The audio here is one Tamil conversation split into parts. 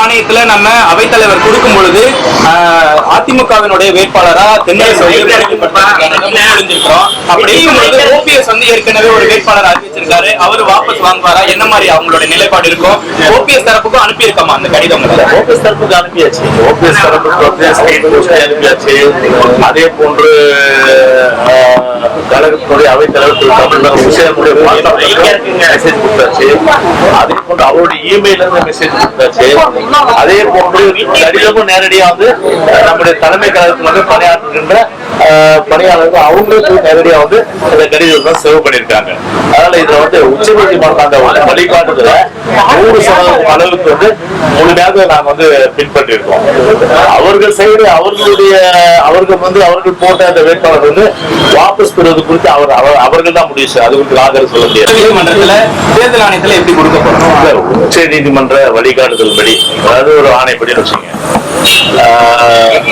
ஆணையத்துல நம்ம அவைத்தலைவர் கொடுக்கும் பொழுது அதிமுகவினுடைய வேட்பாளரா தென்னரசு வந்து முன்னிலைப்படுத்துறதுக்கான முன்மொழிஞ்சிருக்கிறோம். அப்படி இருக்கும்பொழுது ஓபிஎஸ் வந்து ஏற்கனவே ஒரு வேட்பாளர் அறிவிச்சிருக்காரு அவர் வாபஸ் வாங்குவாரா? என்ன மாதிரி அவங்களோட நிலைப்பாடு இருக்கும்? ஓபிஎஸ் தரப்புக்கும் அனுப்பியிருக்கமா அந்த கடிதம்? ஓபிஎஸ் தரப்புக்கு அனுப்பியாச்சு. ஓபிஎஸ் தரப்புக்கு வந்து ஸ்டேட் போஸ்ட் அனுப்பியாச்சு. அதே போன்று ஆஹ், கழகத்தினுடைய அவைத்தலைவர் திரு தமிழக விஷயமுடைய மெசேஜ் கொடுத்தாச்சு. அதே போன்று அவருடைய இமெயில இருந்து மெசேஜ் கொடுத்தாச்சு. அதே போன்று கடிதமும் நேரடியா வந்து நம்முடைய தலைமை கழகத்தில் வந்து பணியாற்றுகின்ற பணியாளர்கள் அவங்களுக்கு நேரடியா வந்து இந்த கடிதத்தை சேவ் பண்ணியிருக்காங்க. அதனால இதுல வந்து உச்ச நீதிமன்றம் அந்த வழிகாட்டுதல நூறு சதவீதம் அளவுக்கு வந்து முழுமையாக நாங்க வந்து பின்பற்றிருக்கோம் அவர்கள் சைடு அவர்களுடைய அவர்கள் வந்து அவர்கள் போட்ட அந்த வேட்பாளர் வந்து வாபஸ் பெறுவது குறித்து அவர் அவர்- அவர்கள் தான் முடிவு செய்ய- அது குறித்து ஆதரவு சொல்ல முடியாது. நீதிமன்றத்துல தேர்தல் ஆணையத்துல எப்படி கொடுக்க போறோம் இல்ல, உச்ச நீதிமன்ற வழிகாட்டுதல் படி அதாவது ஒரு ஆணைப்படி வச்சுங்க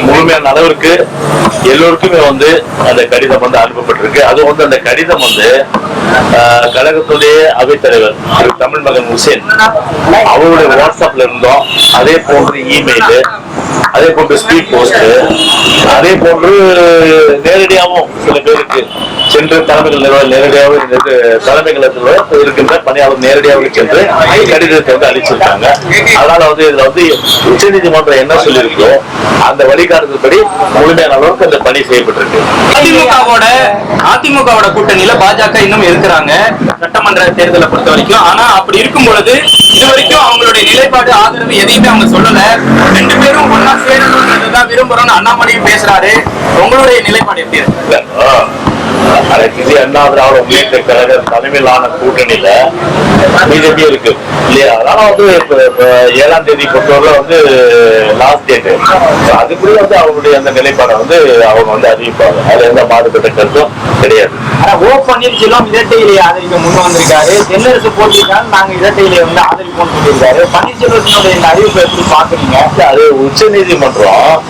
முழுமையான அளவிற்கு எல்லோருக்குமே வந்து அந்த கடிதம் வந்து அனுப்பப்பட்டிருக்கு. அது வந்து அந்த கடிதம் வந்து கழகத்துடைய அவைத்தலைவர் திரு தமிழ் மகன் ஹுசேன் அவருடைய வாட்ஸ்அப்ல இருந்தோம். அதே போன்று இமெயில் அதே போன்று ஸ்பீட் போஸ்ட் அதே போன்று நேரடியாகவும் சில பேருக்கு சென்று தலைமைகள் நிறுவனம் நேரடியாக இந்த தலைமைகள் இருக்கின்ற பணியாளர் நேரடியாக சென்று கடிதத்தை வந்து அளிச்சிருக்காங்க. அதனால வந்து இதுல வந்து உச்ச நீதிமன்றம் என்ன சொல்லியிருக்கோ அந்த வழிகாட்டுதல்படி முழுமையான அளவுக்கு அந்த பணி செய்யப்பட்டிருக்கு. அதிமுகவோட அதிமுகவோட கூட்டணியில பாஜக இன்னும் இருக்கிறாங்க. சட்டமன்ற தேர்தலை பொறுத்த வரைக்கும். ஆனா அப்படி இருக்கும் பொழுது இது வரைக்கும் அவங்களுடைய நிலைப்பாடு ஆதரவு எதையுமே அவங்க சொல்லல. ரெண்டு பேரும் விரும்புறோம்னு அண்ணாமலையும் பேசுறாரு. உங்களுடைய நிலைப்பாடு எப்படி இருக்கு? அண்ணா திராவிட முன்னேற்ற கழக தலைமையிலான கூட்டணியில பிஜேபி இருக்கு. இல்லையா? அதனால வந்து ஏழாம் தேதி பொறுத்தவரை வந்து லாஸ்ட் டேட் அதுக்குள்ள வந்து அவங்களுடைய அந்த நிலைப்பாடை வந்து அவங்க வந்து அறிவிப்பாங்க. அது எந்த மாறுபட்ட கருத்தும் கிடையாது. ஆனா ஓ பன்னீர்செல்வம் இரட்டை இலையை ஆதரிக்க முன் வந்திருக்காரு. தென்னரசு போட்டிருக்காங்க நாங்க இரட்டை இலையை வந்து ஆதரிப்போம்னு சொல்லியிருக்காரு. பன்னீர்செல்வத்தினுடைய இந்த அறிவிப்பை எப்படி பாக்குறீங்க அது உச்ச நீதிமன்றம்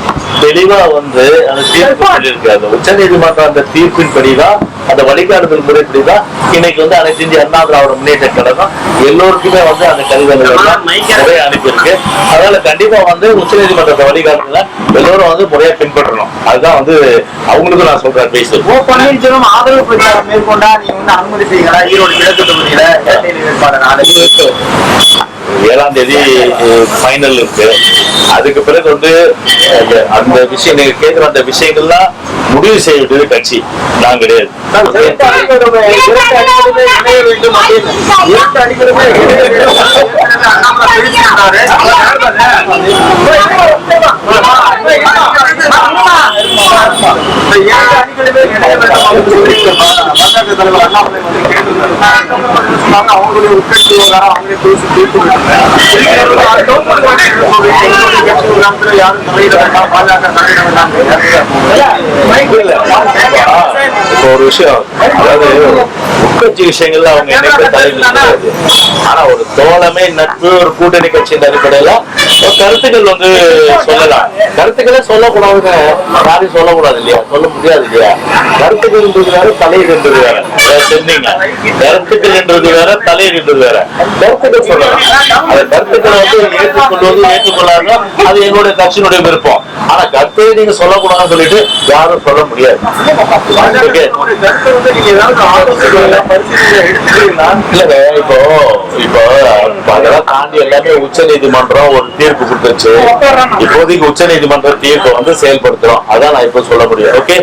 தெளிவா வந்து அந்த தீர்ப்பு சொல்லியிருக்கு. அந்த உச்ச நீதிமன்றம் அந்த தீர்ப்பின் படிதான் அந்த வழிகாட்டுதல் முறைப்படிதான் இன்னைக்கு வந்து அனைத்து இந்திய அண்ணா திராவிட முன்னேற்ற கழகம் எல்லோருக்குமே வந்து அந்த கடிதங்கள் முறையா அனுப்பியிருக்கு. அதனால கண்டிப்பா வந்து உச்ச நீதிமன்றத்தை வழிகாட்டுதல எல்லோரும் வந்து முறையா பின்பற்றணும். அதுதான் வந்து அவங்களுக்கும் நான் சொல்ற அட்வைஸ் ஓ பன்னீர்செல்வம் ஆதரவு பிரச்சாரம் மேற்கொண்டா நீங்க வந்து அனுமதிப்பீங்களா ஈரோடு கிழக்கு தொகுதியில வேட்பாளர் ஆதரவு. ஏழாம் தேதி ஃபைனல் இருக்கு. அதுக்கு பிறகு வந்து அந்த- அந்த விஷயம் நீங்க கேட்கிற அந்த விஷயங்கள்லாம் முடிவு செய்ய வேண்டியது கட்சி. நான் கிடையாது. பாஜக தலைவர் அண்ணாமலை. சொன்னாங்க, அவங்களுடைய உட்கட்சி விவகாரம் அவங்களே பேசி தீர்த்து யாரும் தலையிட வேண்டாம் பாஜக தலையிட வேண்டாம் இப்போ ஒரு விஷயம் அதாவது உட்கட்சி விஷயங்கள்ல அவங்க என்னைக்கு தலையிட்டு ஆனா ஒரு தோழமை நட்பு ஒரு கூட்டணி கட்சியின் அடிப்படையில கருத்துக்கள் வந்து சொல்லலாம். கருத்துக்களை சொல்லக்கூடாதுன்னு யாரையும் சொல்லக்கூடாது இல்லையா? சொல்ல முடியாது இல்லையா? கருத்துக்கள் என்றது தலையீடு சொன்னீங்க. கருத்துக்கள் என்றது வேற தலையீடு என்றது வேற. கருத்துக்கள் சொல்லலாம். அந்த கருத்துக்களை வந்து ஏற்றுக்கொள்வது ஏற்றுக்கொள்ளாத அது எங்களுடைய கட்சியினுடைய விருப்பம். ஆனா கருத்தை நீங்க சொல்லக்கூடாதுன்னு சொல்லிட்டு யாரும் சொல்ல முடியாது. இல்லங்க இப்போ இப்போ அதெல்லாம் தாண்டி எல்லாமே உச்ச நீதிமன்றம் ஒரு தீர்ப்பு கொடுத்துருச்சு. இப்போதைக்கு உச்ச நீதிமன்ற தீர்ப்பை வந்து செயல்படுத்துறோம். அதான் நான் இப்ப சொல்ல முடியும். ஓகே?